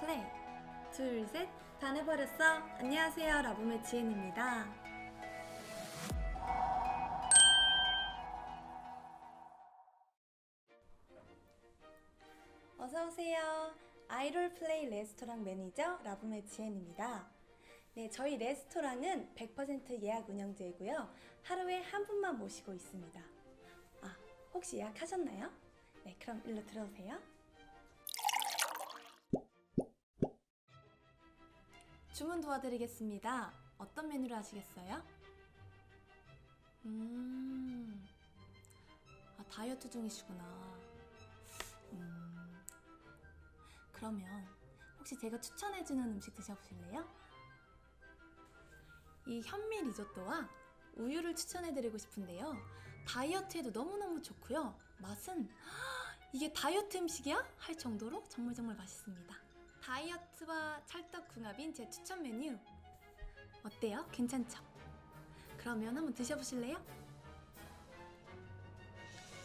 플레이. 둘 셋. 다 내버렸어. 안녕하세요. 라붐의 지엔입니다. 어서오세요. 아이돌 플레이 레스토랑 매니저 라붐의 지엔입니다. 네 저희 레스토랑은 100% 예약 운영제이고요. 하루에 한 분만 모시고 있습니다. 아 혹시 예약하셨나요? 네 그럼 일로 들어오세요 주문 도와드리겠습니다. 어떤 메뉴로 하시겠어요? 음, 아, 다이어트 중이시구나. 음, 그러면 혹시 제가 추천해주는 음식 드셔보실래요? 이 현미 리조또와 우유를 추천해드리고 싶은데요. 다이어트에도 너무너무 좋고요. 맛은 이게 다이어트 음식이야? 할 정도로 정말 정말 맛있습니다. 다이어트와 찰떡궁합인 제 추천 메뉴 어때요? 괜찮죠? 그러면 한번 드셔보실래요?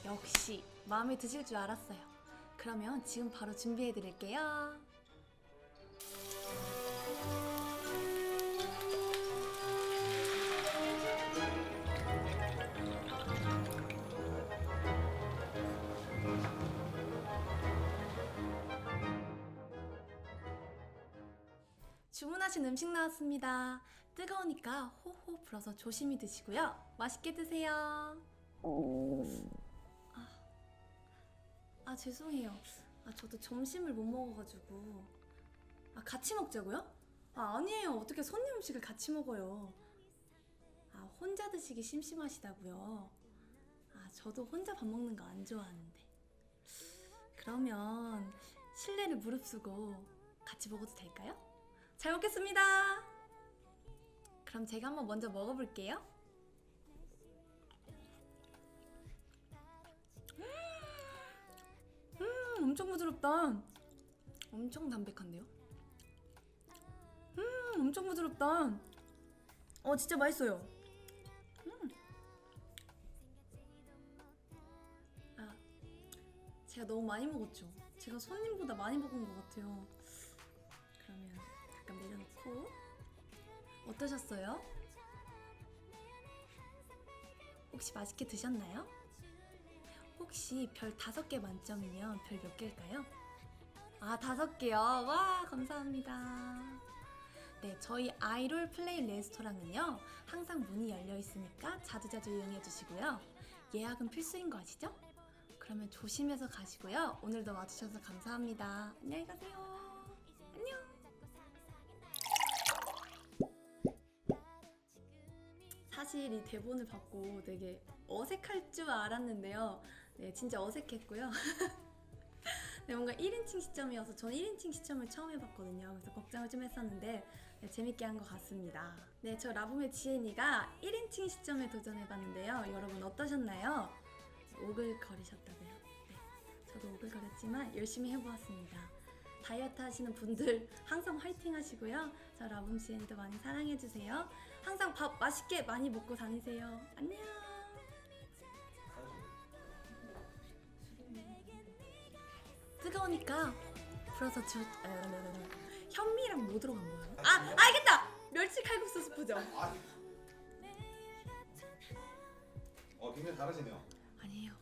역시 마음에 드실 줄 알았어요. 그러면 지금 바로 준비해 드릴게요. 주문하신 음식 나왔습니다. 뜨거우니까 호호 불어서 조심히 드시고요. 맛있게 드세요. 아, 아 죄송해요. 아 저도 점심을 못 먹어가지고 아 같이 먹자고요? 아 아니에요. 어떻게 손님 음식을 같이 먹어요? 아 혼자 드시기 심심하시다고요? 아 저도 혼자 밥 먹는 거 안 좋아하는데. 그러면 실례를 무릅쓰고 같이 먹어도 될까요? 잘 먹겠습니다. 그럼 제가 한번 먼저 먹어볼게요. 음, 엄청 부드럽다. 엄청 담백한데요? 음, 엄청 부드럽다. 어, 진짜 맛있어요. 음. 아, 제가 너무 많이 먹었죠. 제가 손님보다 많이 먹은 것 같아요. 그러면 잠깐 내려놓고 어떠셨어요? 혹시 맛있게 드셨나요? 혹시 별 다섯 개 만점이면 별 몇 개일까요? 아 다섯 개요. 와 감사합니다. 네 저희 아이돌 플레이 레스토랑은요 항상 문이 열려 있으니까 자주자주 이용해 주시고요 예약은 필수인 거 아시죠? 그러면 조심해서 가시고요 오늘도 와주셔서 감사합니다. 안녕히 가세요. 사실 이 대본을 받고 되게 어색할 줄 알았는데요. 네, 진짜 어색했고요. 네, 뭔가 1인칭 시점이어서 저는 1인칭 시점을 처음 해봤거든요. 그래서 걱정을 좀 했었는데 네, 재밌게 한 것 같습니다. 네, 저 라붐의 지혜니가 1인칭 시점에 도전해봤는데요. 여러분 어떠셨나요? 오글거리셨다고요? 네, 저도 오글거렸지만 열심히 해보았습니다. 다이어트 하시는 분들 항상 화이팅 하시고요. 저 라붐 지혜니도 많이 사랑해주세요. 항상 밥 맛있게 많이 먹고 다니세요. 안녕. 뜨거우니까 불어서 주. 아, 현미랑 뭐 들어간 거예요? 아 알겠다. 멸치 칼국수 스프죠. 아. 어 굉장히 잘하시네요. 아니에요.